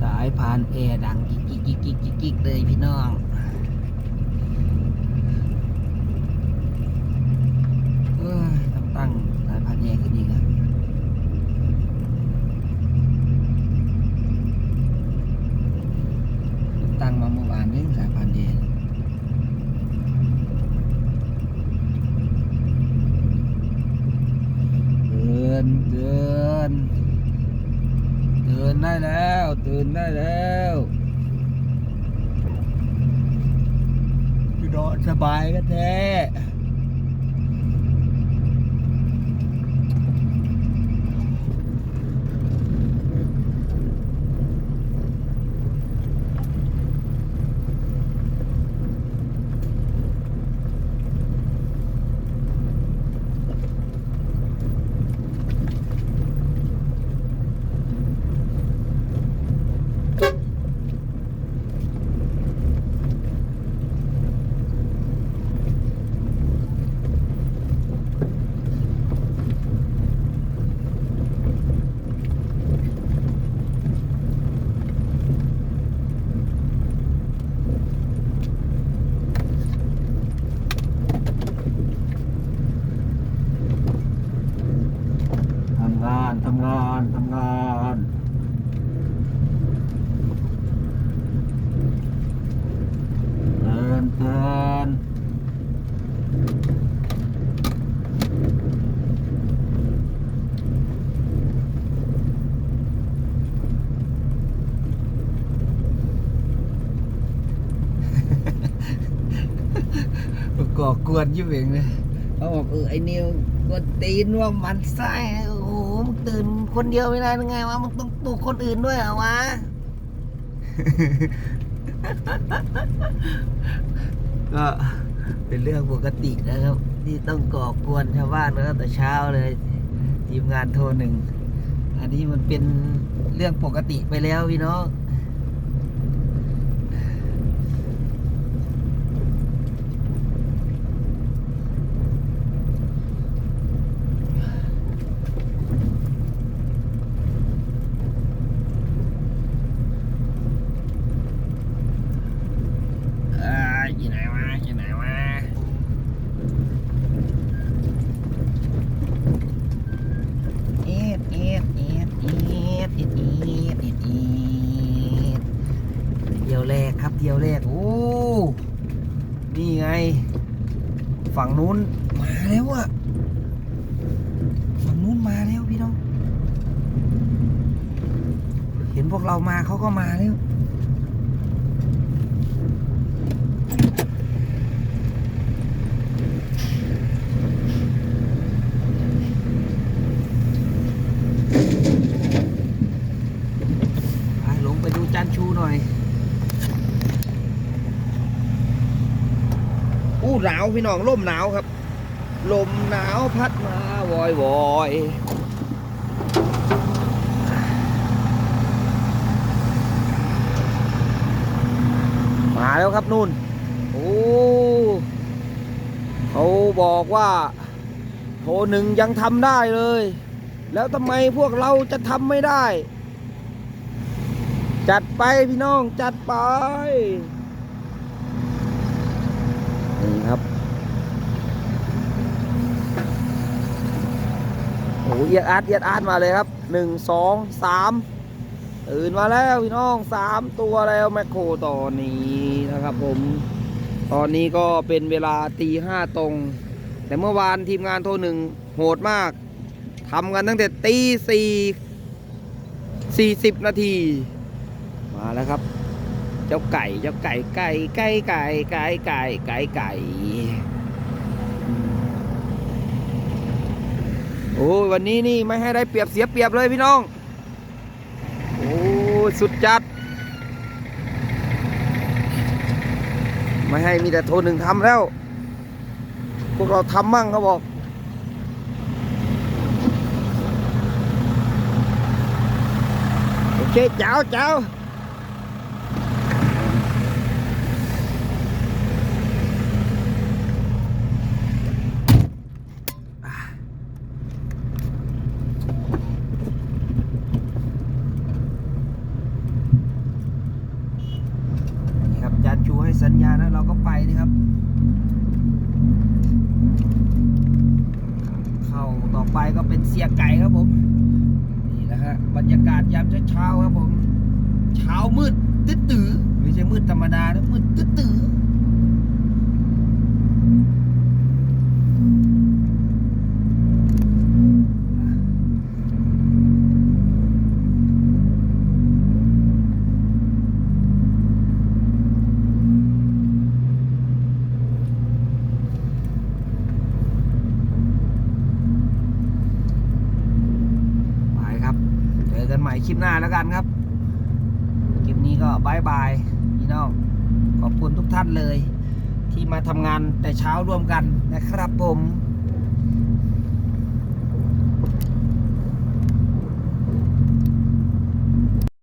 สายพานแอร์ดังกิกกิกกิ๊กกิ๊กกิ๊กกิ๊กเลยพี่น้องเอ้ยต้องตั้งสายพานแอร์ขึ้นอีกอะตั้งมาเมื่อวานนี้สายพานแอร์เตือนเตือนตื่นได้ งได้แล้วอยู่นอนสบายกันแท้ำงานทำงานทำงานเตือนเตือน ก่ อกวนยิ่งเองเลยเขาบอกเออไอ้นิวกวนตีนว่ามันไส้โอ้โหมึงตื่นคนเดียวไม่ได้ยังไงวะมึงต้องปลุกคนอื่นด้วยเหรอวะก็เป็นเรื่องปกตินะครับ ที่ต้องก่อกวนชาวบ้านนะครับแต่เช้าเลยทีมงานโทรหนึ่งอันนี้มันเป็นเรื่องปกติไปแล้วพี่น้อง ที่ยวแรก โอ้ นี่ไง ฝั่งนู้นมาแล้วอะฝั่งนู้นมาแล้วพี่น้อง เห็นพวกเรามาเขาก็มาแล้ว ไปลงไปดูจันชูหน่อย อู้ หนาวพี่น้องลมหนาวครับ ลมหนาวพัดมาวอยวอยมาแล้วครับนู่น โอ้เขาบอกว่าโทรหนึ่งยังทำได้เลย แล้วทำไมพวกเราจะทำไม่ได้ จัดไปพี่น้องจัดไป นี่ครับ โอ้โหเอียดอาร์ตเอียดอาร์ตมาเลยครับหนึ่งสองสามตื่นมาแล้วพี่น้องสามตัวแล้วแมคโครตอนนี้นะครับผม ตอนนี้ก็เป็นเวลาตีห้าตรง แต่เมื่อวานทีมงานโทรหนึ่งโหดมากทำกันตั้งแต่ตีสี่สี่สิบนาที มาแล้วครับ เจ้าไก่เจ้าไก่ไก่ไก่ไก่ไก่ไก่ไก่ไก่ โอ้วันนี้นี่ไม่ให้ได้เปรียบเสียเปรียบเลยพี่น้อง โอ้สุดจัด ไม่ให้มีแต่โทรหนึ่งทำแล้ว พวกเราทำมั่งเขาบอกโอเคเจ้าเจ้า สัญญาณนะเราก็ไปนะครับ เข้าต่อไปก็เป็นเสียไก่ครับผม นี่นะฮะบรรยากาศยามเช้าครับผม เช้ามืดตื้อตื้อไม่ใช่มืดธรรมดานะมืดตื้อตื้อ ใหม่คลิปหน้าแล้วกันครับ คลิปนี้ก็บายบายพี่น้อง ขอบคุณทุกท่านเลย ที่มาทำงานแต่เช้าร่วมกันนะครับผม